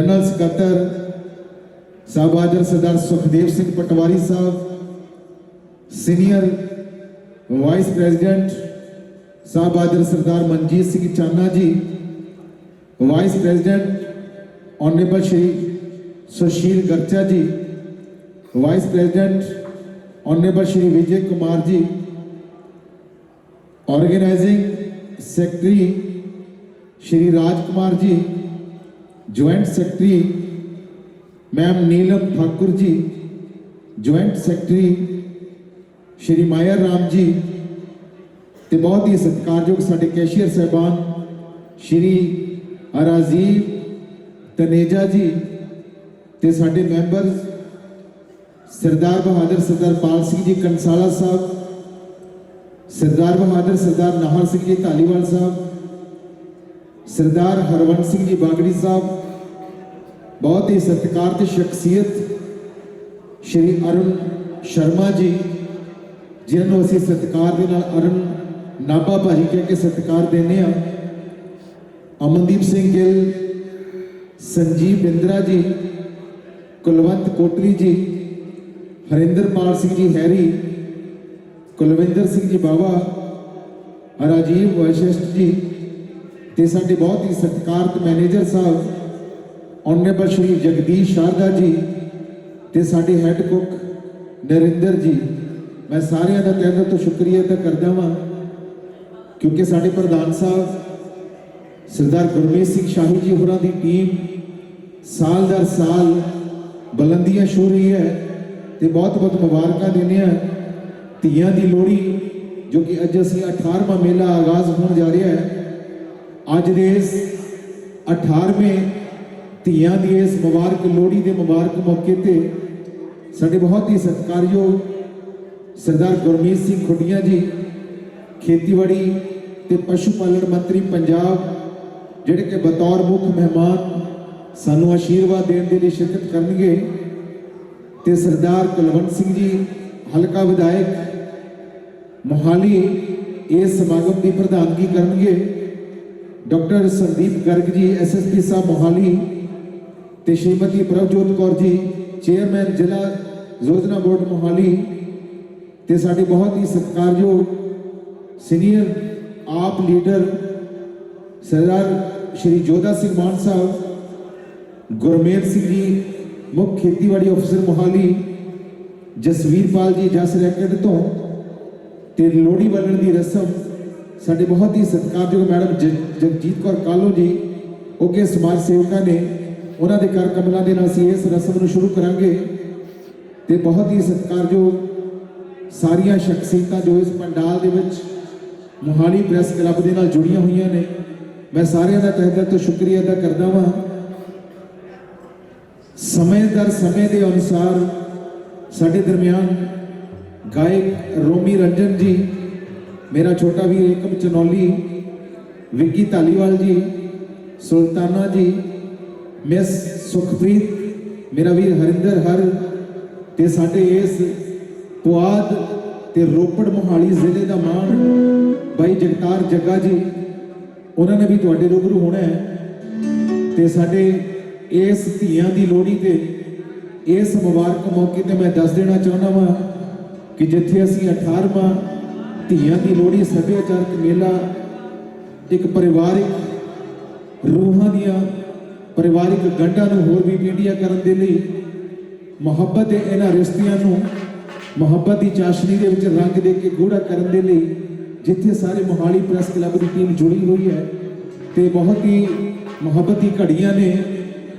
ਅਗਵਾ ਜਨਰਲ ਸਕੱਤਰ ਸਾਹਿਬ ਹਾਜ਼ਰ Sardar Sukhdev Singh patwari Sahib senior vice president Sahib ਹਾਜ਼ਰ Sardar Manjit Singh Chana ji vice president honourable Shri Sushil Garcha ji vice president honourable Shri Vijay Kumar ji organising secretary Shri Raj Kumar ji joint secretary ma'am Neelam Thakur ji joint secretary Shri Maya Ram ji ਤੇ ਬਹੁਤ ਹੀ ਸਤਿਕਾਰਯੋਗ ਸਾਡੇ cashier ਸਹਿਬਾਨ ਸ਼੍ਰੀ ਅਰਾਜ਼ੀਵ ਤਨੇਜਾ ਜੀ ਤੇ ਸਾਡੇ member Sardar Bahadur Sardar Pal Singh ji, Kansala ਸਾਹਿਬ, ਸਰਦਾਰ ਬਹਾਦਰ ਸਰਦਾਰ ਨਾਹਰ ਸਿੰਘ ਜੀ, ਧਾਲੀਵਾਲ ਸਾਹਿਬ ਸਰਦਾਰ ਹਰਵੰਤ ਸਿੰਘ ਜੀ ਬਾਗੜੀ ਸਾਹਿਬ, ਬਹੁਤ ਹੀ ਸਤਿਕਾਰਤ ਸ਼ਖਸੀਅਤ ਸ਼੍ਰੀ ਅਰੁਣ ਸ਼ਰਮਾ ਜੀ ਜਿਨ੍ਹਾਂ ਨੂੰ ਅਸੀਂ ਸਤਿਕਾਰ ਦੇ ਨਾਲ ਅਰੁਣ ਨਾਭਾ ਭਾਜੀ ਕਹਿ ਕੇ ਸਤਿਕਾਰ ਦਿੰਦੇ ਆ ਅਮਨਦੀਪ ਸਿੰਘ ਗਿੱਲ, ਸੰਜੀਵ ਬਿੰਦਰਾ ਜੀ, ਕੁਲਵੰਤ ਕੋਟਲੀ ਜੀ, ਹਰਿੰਦਰਪਾਲ ਸਿੰਘ ਜੀ ਹੈਰੀ, ਕੁਲਵਿੰਦਰ ਸਿੰਘ ਜੀ ਬਾਵਾ, ਰਾਜੀਵ ਵੈਸ਼ਿਸ਼ਟ ਜੀ ਤੇ ਸਾਡੇ ਬਹੁਤ ਹੀ ਸਤਿਕਾਰਤ ਮੈਨੇਜਰ ਸਾਹਿਬ ਆਨਰੇਬਲ ਸ਼੍ਰੀ ਜਗਦੀਸ਼ ਸ਼ਾਰਦਾ ਜੀ ਤੇ ਸਾਡੇ ਹੈੱਡ ਕੁੱਕ ਨਰਿੰਦਰ ਜੀ, ਮੈਂ ਸਾਰਿਆਂ ਦਾ ਤਹਿ ਦਿਲ ਤੋਂ ਸ਼ੁਕਰੀਆ ਤਾਂ ਕਰਦਾ ਵਾਂ, ਕਿਉਂਕਿ ਸਾਡੇ ਪ੍ਰਧਾਨ ਸਾਹਿਬ, ਸਰਦਾਰ ਗੁਰਮੀਤ ਸਿੰਘ ਸ਼ਾਹੀ ਜੀ ਹੋਰਾਂ ਦੀ ਟੀਮ ਸਾਲ ਦਰ ਸਾਲ ਬੁਲੰਦੀਆਂ ਛੂ ਰਹੀ ਹੈ ਤੇ ਬਹੁਤ ਬਹੁਤ ਮੁਬਾਰਕਾਂ ਦਿੰਦੇ ਹਾਂ ਧੀਆਂ ਦੀ ਲੋਹੜੀ, ਜੋ ਕਿ ਅੱਜ ਅਸੀਂ 18ਵਾਂ ਮੇਲਾ ਆਗਾਜ਼ ਹੋਣ ਜਾ ਰਿਹਾ ਹੈ। ਅੱਜ ਦੇ ਇਸ 18ਵੇਂ ਧੀਆਂ ਦੀ ਇਸ ਮੁਬਾਰਕ ਲੋਹੜੀ ਦੇ ਮੁਬਾਰਕ ਮੌਕੇ ਤੇ ਸਾਡੇ ਬਹੁਤ ਹੀ ਸਤਿਕਾਰਯੋਗ ਸਰਦਾਰ ਗੁਰਮੀਤ ਸਿੰਘ ਖੁੱਡੀਆਂ ਜੀ, ਖੇਤੀਬਾੜੀ ਤੇ ਪਸ਼ੂ ਪਾਲਣ ਮੰਤਰੀ ਪੰਜਾਬ, ਜਿਹੜੇ ਕਿ ਬਤੌਰ ਮੁੱਖ ਮਹਿਮਾਨ ਸਾਨੂੰ ਆਸ਼ੀਰਵਾਦ ਦੇਣ ਦੇ ਲਈ ਸ਼ਿਰਕਤ ਕਰਨਗੇ, ਤੇ ਸਰਦਾਰ ਕੁਲਵੰਤ ਸਿੰਘ ਜੀ, ਹਲਕਾ ਵਿਧਾਇਕ ਮੋਹਾਲੀ ਇਸ ਸਮਾਗਮ ਦੀ ਪ੍ਰਧਾਨਗੀ ਕਰਨਗੇ। ਡਾਕਟਰ ਸੰਦੀਪ ਗਰਗ ਜੀ ਐਸਐਸਪੀ ਸਾਹਿਬ ਮੋਹਾਲੀ ਤੇ ਸ਼੍ਰੀਮਤੀ ਪ੍ਰਭਜੋਤ ਕੌਰ ਜੀ, ਚੇਅਰਮੈਨ ਜ਼ਿਲ੍ਹਾ ਯੋਜਨਾ ਬੋਰਡ ਮੋਹਾਲੀ ਤੇ ਸਾਡੇ ਬਹੁਤ ਹੀ ਸਤਿਕਾਰਯੋਗ ਸੀਨੀਅਰ ਆਪ ਲੀਡਰ ਸਰਦਾਰ ਸ਼੍ਰੀ ਜੋਧਾ ਸਿੰਘ ਮਾਨ ਸਾਹਿਬ, ਗੁਰਮੇਲ ਸਿੰਘ ਜੀ, ਮੁੱਖ ਖੇਤੀਬਾੜੀ ਅਫਸਰ ਮੋਹਾਲੀ, ਜਸਵੀਰਪਾਲ ਜੀ, ਜਸ ਰੈਕਟ ਤੋਂ ਤੇ ਲੋਹੜੀ ਵੰਡਣ ਦੀ ਰਸਮ ਸਾਡੇ ਬਹੁਤ ਹੀ ਸਤਿਕਾਰਯੋਗ ਮੈਡਮ ਜ- ਜਗਜੀਤ ਕੌਰ ਕਾਲੋ ਜੀ ਉਹਕੇ ਸਮਾਜ ਸੇਵਕਾਂ ਨੇ, ਉਹਨਾਂ ਦੇ ਕਰ ਕਮਲਾਂ ਦੇ ਨਾਲ ਅਸੀਂ ਇਸ ਰਸਮ ਨੂੰ ਸ਼ੁਰੂ ਕਰਾਂਗੇ ਤੇ ਬਹੁਤ ਹੀ ਸਤਿਕਾਰਯੋਗ ਸਾਰੀਆਂ ਸ਼ਖਸੀਅਤਾਂ ਜੋ ਇਸ ਪੰਡਾਲ ਦੇ ਵਿੱਚ ਮੋਹਾਲੀ ਪ੍ਰੈਸ ਕਲੱਬ ਦੇ ਨਾਲ ਜੁੜੀਆਂ ਹੋਈਆਂ ਨੇ, ਮੈਂ ਸਾਰਿਆਂ ਦਾ ਤਹਿ ਦਿਲ ਤੋਂ ਸ਼ੁਕਰੀਆ ਅਦਾ ਕਰਦਾ ਹਾਂ ਸਮੇਂ ਦਰ ਸਮੇਂ ਦੇ ਅਨੁਸਾਰ ਸਾਡੇ ਦਰਮਿਆਨ ਗਾਇਕ ਰੋਮੀ ਰੰਜਨ ਜੀ ਮੇਰਾ ਛੋਟਾ ਵੀਰ ਏਕਮ ਚਨੌਲੀ, ਵਿੱਕੀ ਧਾਲੀਵਾਲ ਜੀ, ਸੁਲਤਾਨਾ ਜੀ, ਮਿਸ ਸੁਖਪ੍ਰੀਤ, ਮੇਰਾ ਵੀਰ ਹਰਿੰਦਰ ਹਰ ਤੇ ਸਾਡੇ ਇਸ ਪੁਆਧ ਤੇ ਰੋਪੜ ਮੋਹਾਲੀ ਜ਼ਿਲ੍ਹੇ ਦਾ ਮਾਣ ਬਾਈ ਜਗਤਾਰ ਜੱਗਾ ਜੀ, ਉਹਨਾਂ ਨੇ ਵੀ ਤੁਹਾਡੇ ਰੂਬਰੂ ਹੋਣਾ ਹੈ ਤੇ ਸਾਡੇ ਇਸ ਧੀਆਂ ਦੀ ਲੋਹੜੀ ਤੇ ਇਸ ਮੁਬਾਰਕ ਮੌਕੇ ਤੇ ਮੈਂ ਦੱਸ ਦੇਣਾ ਚਾਹੁੰਦਾ ਵਾਂ ਕਿ ਜਿੱਥੇ ਅਸੀਂ 18ਵਾਂ ਧੀਆਂ ਦੀ ਲੋਹੜੀ ਸੱਭਿਆਚਾਰਕ ਮੇਲਾ, ਇੱਕ ਪਰਿਵਾਰਿਕ ਰੂਹਾਂ ਦੀਆਂ ਪਰਿਵਾਰਿਕ ਗੰਢਾਂ ਨੂੰ ਹੋਰ ਵੀ ਪੀੜੀਆਂ ਕਰਨ ਦੇ ਲਈ ਮੁਹੱਬਤ ਦੇ ਇਹਨਾਂ ਰਿਸ਼ਤਿਆਂ ਨੂੰ ਮੁਹੱਬਤ ਦੀ ਚਾਸ਼ਨੀ ਦੇ ਵਿੱਚ ਰੰਗ ਦੇ ਕੇ ਗੂੜਾ ਕਰਨ ਦੇ ਲਈ ਜਿੱਥੇ ਸਾਰੇ ਮੋਹਾਲੀ ਪ੍ਰੈਸ ਕਲੱਬ ਦੀ ਟੀਮ ਜੁੜੀ ਹੋਈ ਹੈ ਤੇ ਬਹੁਤ ਹੀ ਮੁਹੱਬਤ ਦੀ ਘੜੀਆਂ ਨੇ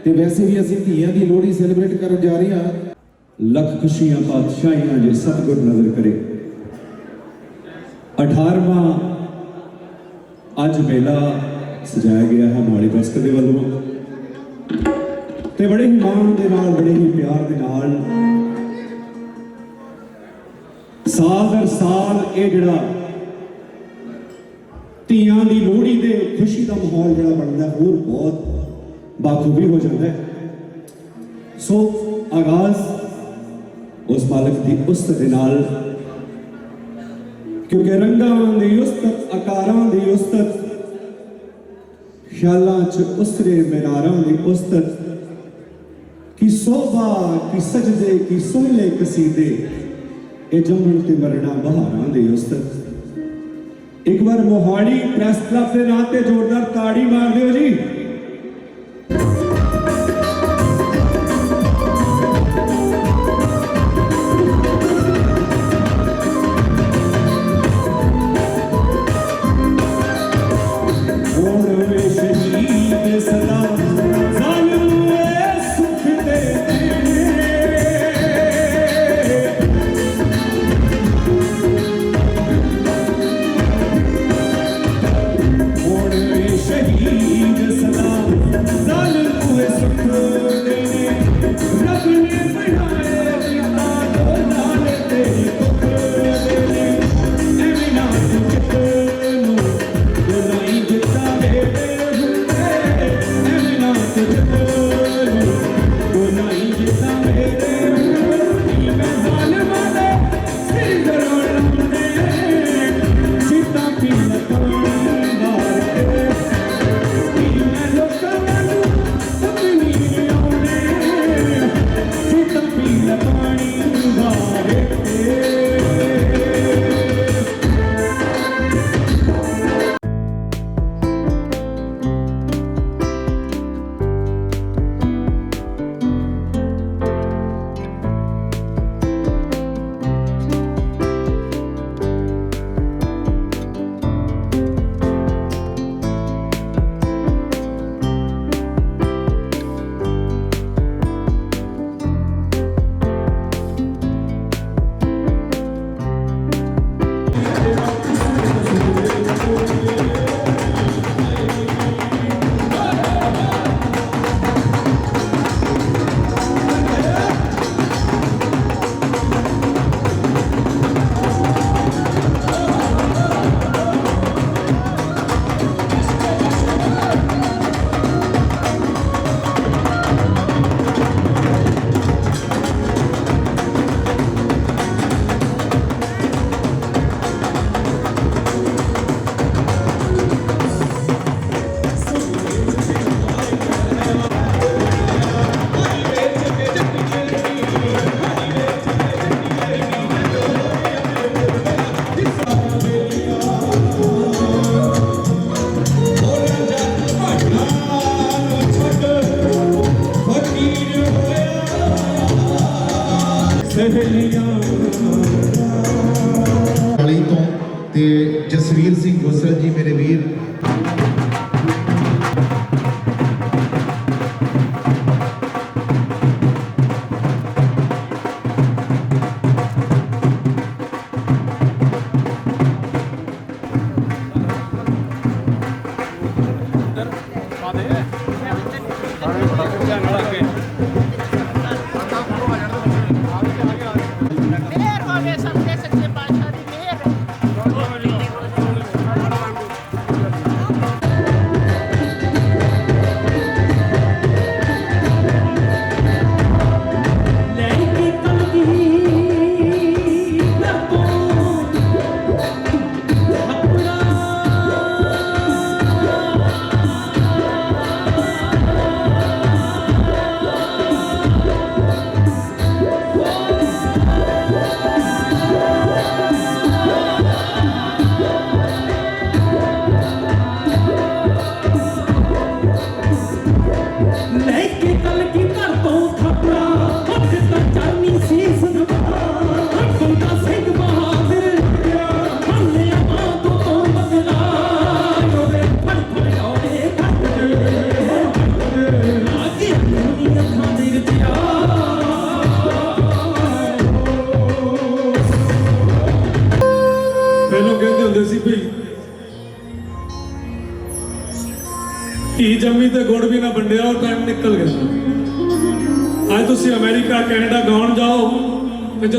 ਤੇ ਵੈਸੇ ਵੀ ਅਸੀਂ ਧੀਆਂ ਦੀ ਲੋਹੜੀ ਸੈਲੀਬ੍ਰੇਟ ਕਰਨ ਜਾ ਰਹੇ ਹਾਂ। ਲੱਖ ਖੁਸ਼ੀਆਂ ਪਾਤਸ਼ਾਹੀਆਂ ਜੇ ਸਤਿਗੁਰ ਨਜ਼ਰ ਕਰੇ। 18ਵਾਂ ਅੱਜ ਮੇਲਾ ਸਜਾਇਆ ਗਿਆ ਹੈ ਮੌਲੀ ਬਸਕ ਦੇ ਵੱਲੋਂ। ਤੇ ਬੜੇ ਹੀ ਮਾਣ ਦੇ ਨਾਲ, ਬੜੇ ਹੀ ਪਿਆਰ ਦੇ ਨਾਲ ਸਾਲ ਦਰ ਸਾਲ ਇਹ ਜਿਹੜਾ ਧੀਆਂ ਦੀ ਲੋਹੜੀ ਦੇ ਖੁਸ਼ੀ ਦਾ ਮਾਹੌਲ ਜਿਹੜਾ ਬਣਦਾ ਹੋਰ ਬਹੁਤ ਬਾਖੂਬੀ ਹੋ ਜਾਂਦਾ ਹੈ। ਸੋ ਆਗਾਜ਼ ਉਸ ਮਾਲਕ ਦੀ ਉਸਤ ਦੇ ਨਾਲ ਕਿਉਂਕਿ ਰੰਗਾਂ ਦੀ ਉਸਤਤ ਆਕਾਰਾਂ ਦੀ ਉਸਤਤ ਖਿਆਲਾਂ 'ਚ ਉਸਰੇ ਮਿਨਾਰਾਂ ਦੀ ਉਸਤਤ ਕਿ ਸੋਭਾ, ਕੀ ਸਜਦੇ, ਕਿ ਸੋਹਲੇ ਕਸੀਦੇ। ਇਹ ਜੰਮਣ ਤੇ ਮਰਣਾ ਬਹਾਰਾਂ ਦੇ ਉਸਤਤ ਇੱਕ ਵਾਰ ਮੋਹਾਲੀ ਪ੍ਰੈਸ ਕਲੱਬ ਦੇ ਨਾਂ ਤੇ ਜ਼ੋਰਦਾਰ ਤਾੜੀ ਮਾਰ ਦਿਓ ਜੀ।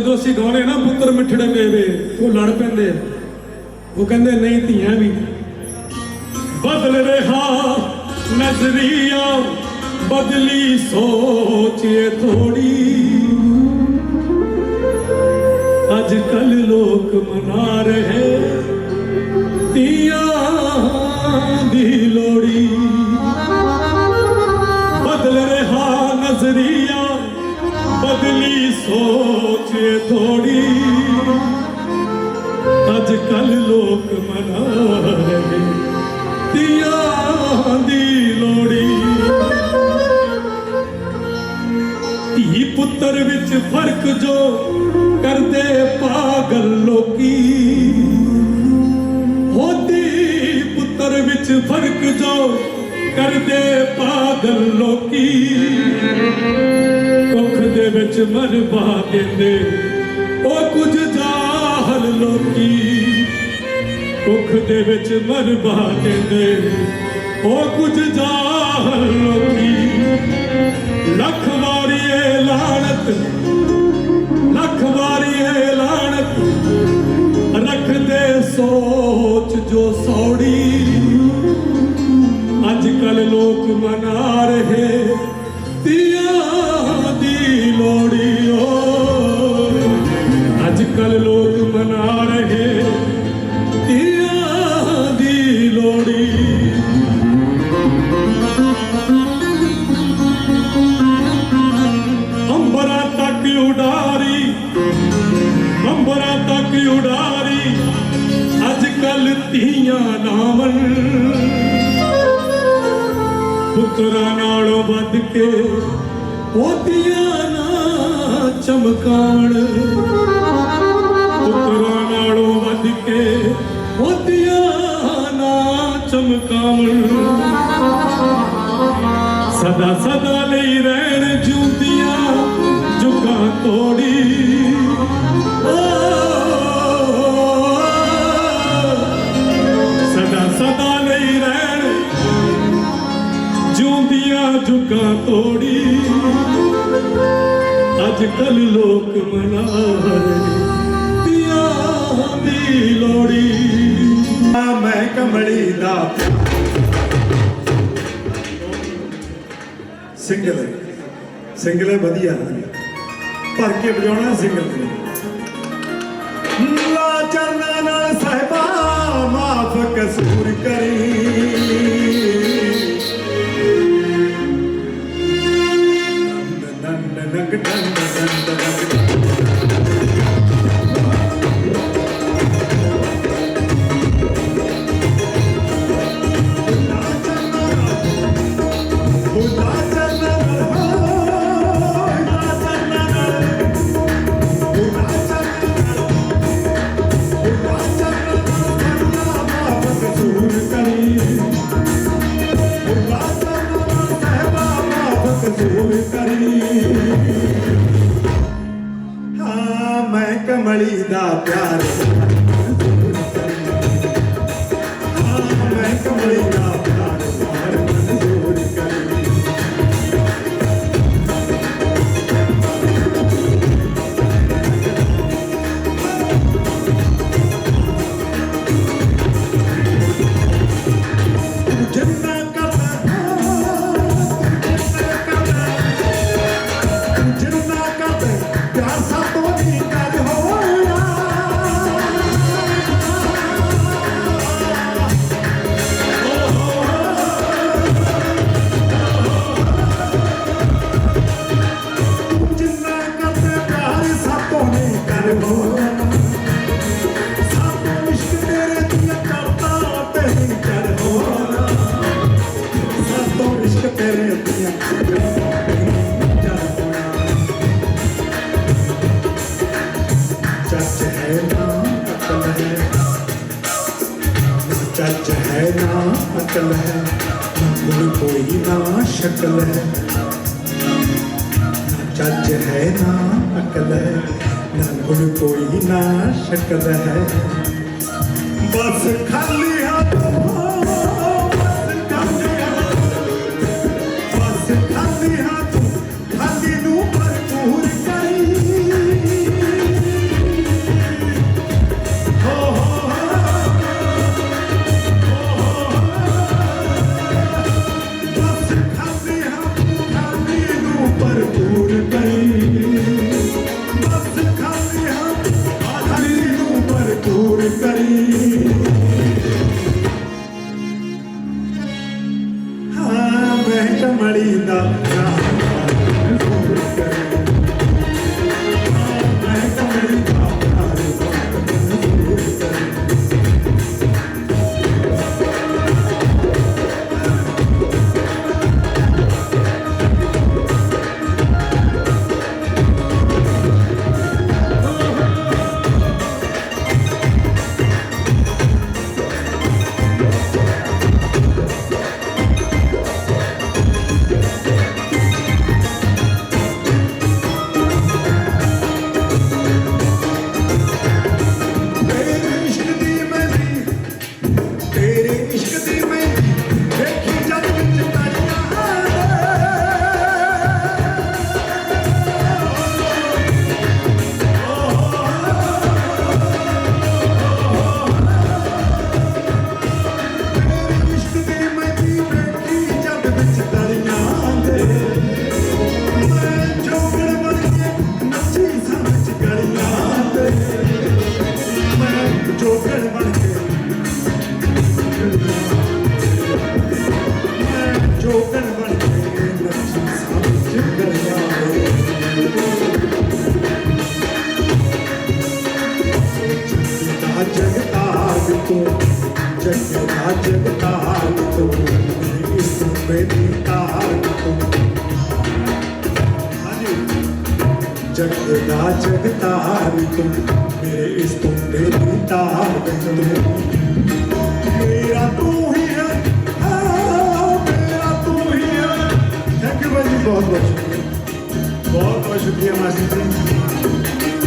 ਜਦੋਂ ਅਸੀਂ ਗਾਉਨੇ ਨਾ ਪੁੱਤਰ ਮਿੱਠੜੇ ਮੇਵੇ, ਉਹ ਲੜ ਪੈਂਦੇ ਉਹ ਕਹਿੰਦੇ, ਨਹੀਂ, ਧੀਆਂ ਵੀ ਬਦਲ ਰਿਹਾ ਨਜ਼ਰੀਆ, ਬਦਲੀ ਸੋਚੇ ਥੋੜੀ। ਅੱਜ ਕੱਲ ਲੋਕ ਮਨਾ ਰਹੇ ਧੀਆਂ ਦੀ ਲੋੜੀ ਬਦਲ ਰਿਹਾ ਨਜ਼ਰੀਆ ਥੋੜੀ। ਅੱਜ ਕੱਲ ਲੋਕ ਮਨਾ ਰਹੇ ਤੀਆਂ ਦੀ ਲੋੜੀ ਧੀ ਪੁੱਤਰ ਵਿੱਚ ਫ਼ਰਕ ਜੋ ਕਰਦੇ ਪਾਗਲ ਲੋਕੀ। ਹੋਦੀ ਪੁੱਤਰ ਵਿੱਚ ਫ਼ਰਕ ਜੋ ਕਰਦੇ ਪਾਗਲ ਲੋਕੀ। ਵਿੱਚ ਮਰਵਾ ਦਿੰਦੇ। ਉਹ ਕੁਝ ਜਾਹਲ ਲੋਕੀ ਕੁੱਖ ਦੇ ਵਿੱਚ ਮਰਵਾ ਦਿੰਦੇ। ਉਹ ਕੁਝ ਜਾਹਲ ਲੋਕੀ ਲੱਖ ਵਾਰੀ ਲਾਣਤ, ਲੱਖ ਵਾਰੀ ਲਾਣਤ ਰੱਖਦੇ ਸੋਚ ਜੋ ਸੌੜੀ। ਅੱਜ ਕੱਲ ਲੋਕ ਮਨਾ ਰਹੇ ਲੋੜੀ ਓ ਅੱਜ ਕੱਲ ਲੋਕ ਮਨਾ ਰਹੇ ਤੀਆਂ ਦੀ ਲੋੜੀ ਅੰਬਰਾਂ ਤੱਕ ਉਡਾਰੀ, ਅੰਬਰਾਂ ਤੱਕ ਉਡਾਰੀ ਅੱਜ ਕੱਲ ਧੀਆਂ ਨਾਮਨ ਪੁੱਤਰਾਂ ਨਾਲੋਂ ਵੱਧ ਕੇ ਉਹਦੀਆਂ ਨਾ ਚਮਕਾਣ ਪੁੱਤਰਾਂ ਨਾਲੋਂ ਵੱਧ ਕੇ ਉਹਦੀਆਂ ਨਾ ਚਮਕਾਵਣ ਸਦਾ ਸਦਾ ਲਈ ਰਹਿਣ ਜੁੰਦੀਆਂ ਜੁਗਾਂ ਤੋੜੀ। ਸਦਾ ਸਦਾ ਲਈ ਰਹਿਣ ਜੁੰਦੀਆਂ ਜੁਗਾਂ ਤੋੜੀ। ਅੱਜ ਕੱਲ ਲੋਕ ਮਨਾ ਰਹੇ ਤੀਆਂ ਦੀ ਲੋੜੀ ਆ ਮੈਂ ਕਮਲੀ ਦਾ ਸਿੰਗਲ ਸਿੰਗਲ ਹੈ ਵਧੀਆ ਭਰ ਕੇ ਵਜਾਉਣਾ ਸਿੰਗਲ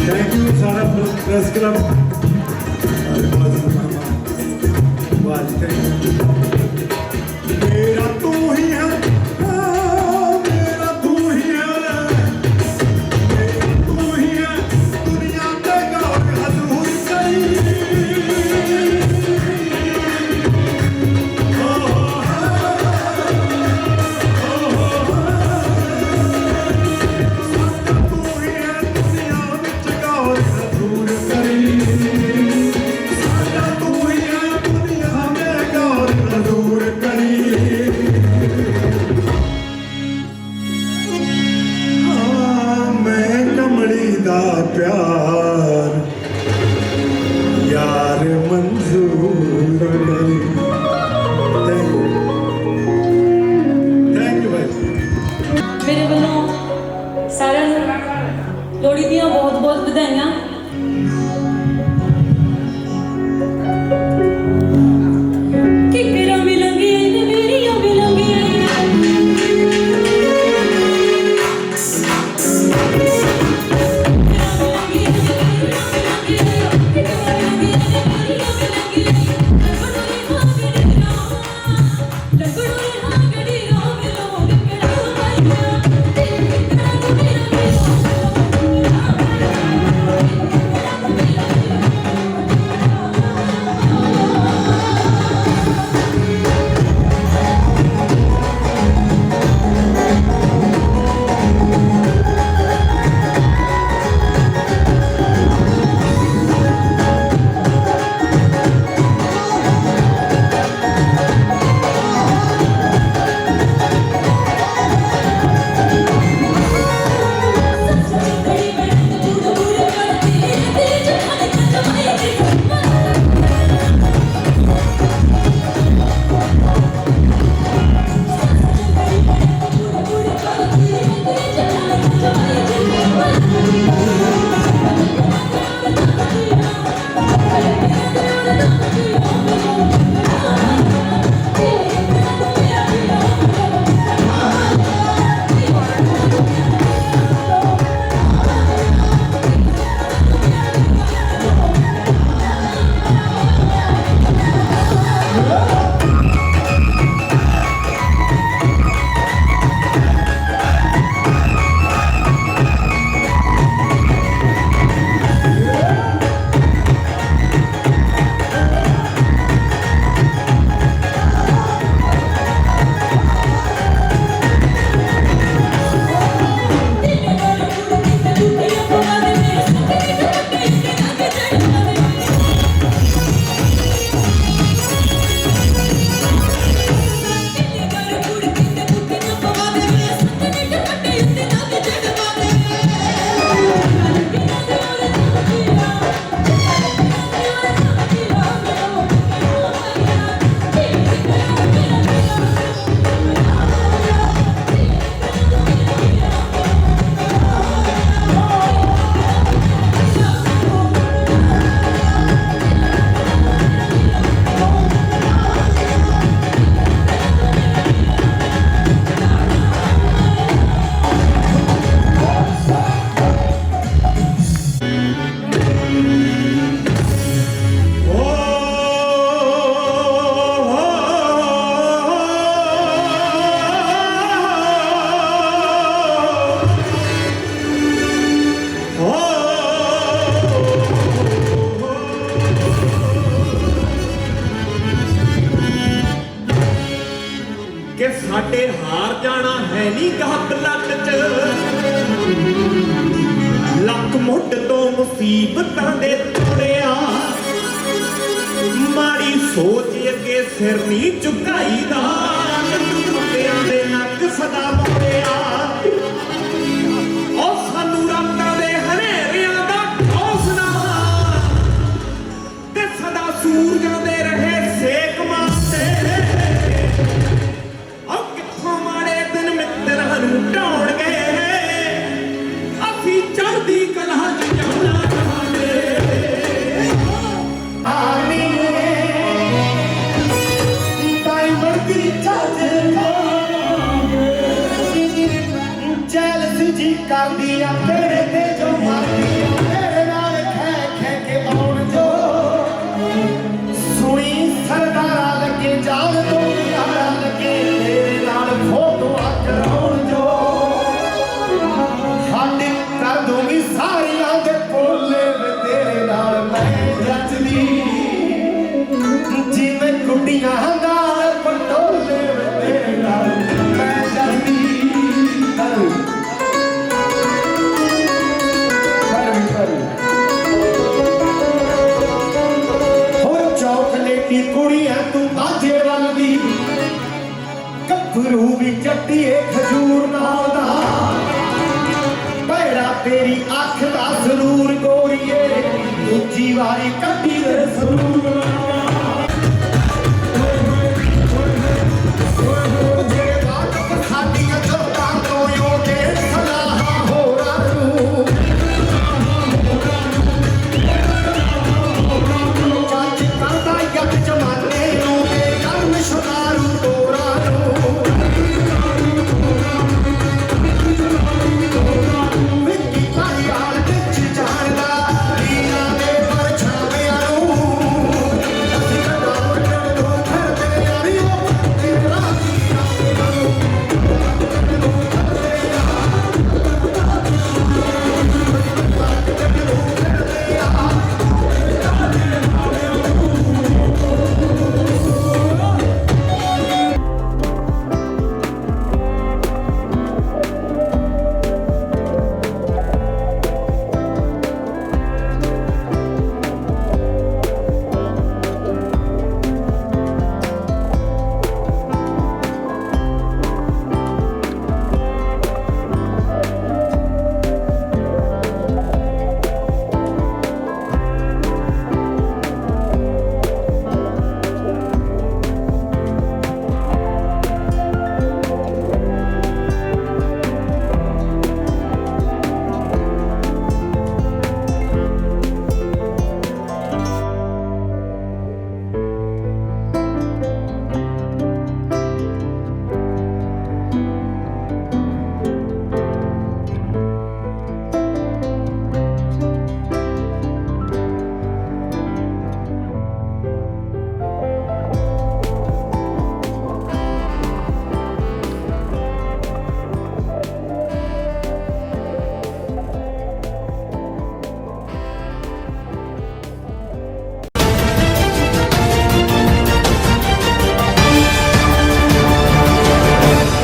ਥੈਂਕ ਯੂ ਸਾਰਾ ਪ੍ਰੈਸ ਕਲੱਬ ਵਾਹ ਥੈਂਕ ਯੂ ਤੂੰ ਹੀ ਹੈ Coríntio caiu. Tá ਦੀ ਕੁੜੀਆਂ ਤੂੰ ਬਾਜੇ ਵੱਲ ਦੀ ਗੱਭਰੂ ਵੀ ਚੱਟੀਏ ਖਜੂਰ ਨਾਲ ਦਾ। ਭੈੜਾ ਤੇਰੀ ਅੱਖ ਦਾ ਸਰੂਰ ਗੋਰੀਏ। ਦੂਜੀ ਵਾਰੀ ਕੱਢੀ ਦੇ ਸਰੂਰ ਨਾਲ